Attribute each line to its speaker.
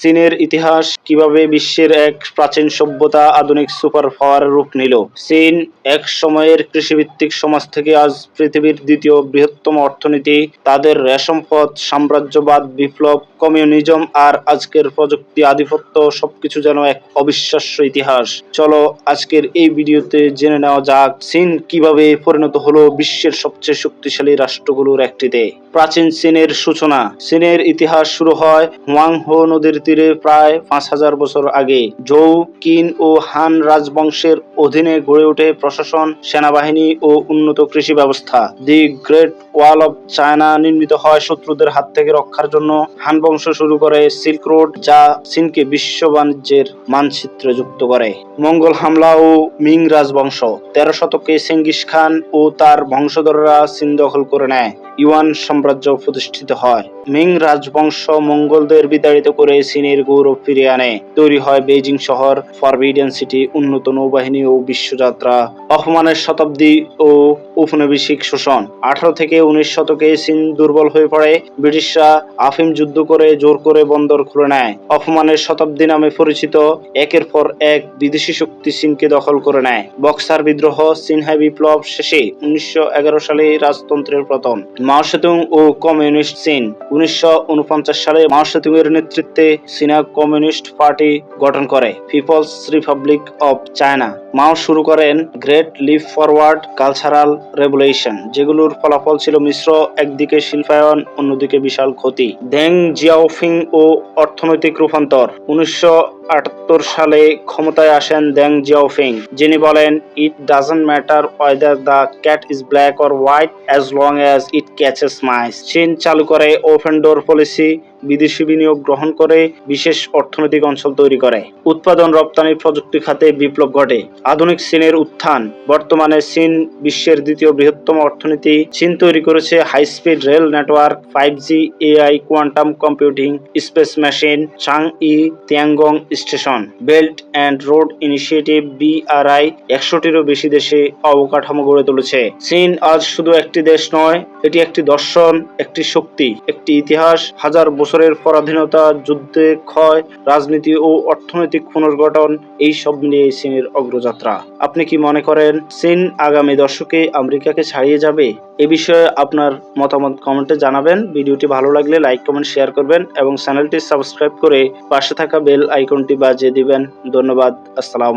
Speaker 1: চীনের ইতিহাস কীভাবে বিশ্বের এক প্রাচীন সভ্যতা আধুনিক সুপার পাওয়ার রূপ নিল? চীন এক সময়ের কৃষিভিত্তিক সমাজ থেকে আজ পৃথিবীর দ্বিতীয় বৃহত্তম অর্থনীতি। তাদের রেশম পথ সাম্রাজ্যবাদ, বিপ্লব, কমিউনিজম আর আজকের প্রযুক্তি আধিপত্য সবকিছু যেন এক অবিশ্বাস্য ইতিহাস। চলো আজকের এই ভিডিওতে জেনে নেওয়া যাক চীন কীভাবে পরিণত হলো বিশ্বের সবচেয়ে শক্তিশালী রাষ্ট্রগুলোর একটিতে। প্রাচীন চীনের সূচনা। চীনের ইতিহাস শুরু হয় হোয়াংহো নদীর তীরে প্রায় পাঁচ হাজার বছর আগে জৌ কিন ও হান রাজবংশের অধীনে গড়ে ওঠে প্রশাসন, সেনাবাহিনী ও উন্নত কৃষি ব্যবস্থা। The great wall of China নির্মিত হয় শত্রুদের হাত থেকে রক্ষার জন্য। হান বংশ শুরু করে সিল্ক রোড, যা চীনকে বিশ্ব বাণিজ্যের মানচিত্রে যুক্ত করে। মঙ্গল হামলা ও মিং রাজবংশ। তেরো শতকে সেঙ্গিস খান ও তার বংশধররা চীন দখল করে নেয়। ইউয়ান সাম্রাজ্য প্রতিষ্ঠিত হয়। মিং রাজবংশ মঙ্গলদের বিতাড়িত করে চীনের গৌরব ফিরিয়ে আনে। তৈরি হয় বেইজিং শহর, ফরবিডেন সিটি, উন্নত নৌবাহিনী ও বিশ্বযাত্রা অপমানের শতাব্দী ও ঔপনিবেশিক শোষণ। আঠারো থেকে উনিশ শতকে চীন দুর্বল হয়ে পড়ে। ব্রিটিশরা আফিম যুদ্ধ করে জোর করে বন্দর খুলে নেয়। অপমানের শতাব্দী নামে পরিচিত একের পর এক বিদেশি শক্তি চীনকে দখল করে নেয়। বক্সার বিদ্রোহ সিনহাই বিপ্লব শেষে উনিশশো এগারো সালে রাজতন্ত্রের পতন মাও ও কমিউনিস্ট চীন উনিশশো উনপঞ্চাশ সালে মাও এর নেতৃত্বে চীনা কমিউনিস্ট পার্টি গঠন করে, people's Republic of China. Mao শুরু করেন great leap forward cultural revolution যেগুলোর ফলাফল ছিল মিশ্র, একদিকে শিল্পায়ন, অন্যদিকে বিশাল ক্ষতি। দেং জিয়াওফিং ও অর্থনৈতিক রূপান্তর। উনিশশো আটাত্তর সালে ক্ষমতায় আসেন দেং জিয়াওফিং, যিনি বলেন, it doesn't matter whether the cat is black or white as long as it catches mice. চীন চালু করে ওপেন ডোর পলিসি, বিদেশি বিনিয়োগ গ্রহণ করে বিশেষ অর্থনৈতিক অঞ্চল তৈরি করে। উৎপাদন রপ্তানি প্রযুক্তি খাতে বিপ্লব ঘটে। আধুনিক চীনের উত্থান। বর্তমানে চীন বিশ্বের দ্বিতীয় বৃহত্তম অর্থনীতি। চীন তৈরি করেছে high speed rail network, five G AI, quantum computing, space machine Chang'e Tiangong station. Belt and road initiative BRI একশোটিরও বেশি দেশে অবকাঠামো গড়ে তুলেছে। চীন আজ শুধু একটি দেশ নয়, এটি একটি দর্শন, একটি শক্তি, একটি ইতিহাস, হাজার বছরের পরাধীনতা, যুদ্ধে ক্ষয়, রাজনীতি ও অর্থনৈতিক পুনর্গঠন, এই সব মিলিয়ে চীনের অগ্রযাত্রা। আপনি কি মনে করেন চীন আগামী দশকে আমেরিকাকে ছাড়িয়ে যাবে? এ বিষয়ে আপনার মতামত কমেন্টে জানাবেন। ভিডিওটি ভালো লাগলে লাইক, কমেন্ট, শেয়ার করবেন এবং চ্যানেলটি সাবস্ক্রাইব করে পাশে থাকা বেল আইকনটি বাজিয়ে দিবেন। ধন্যবাদ। আসসালাম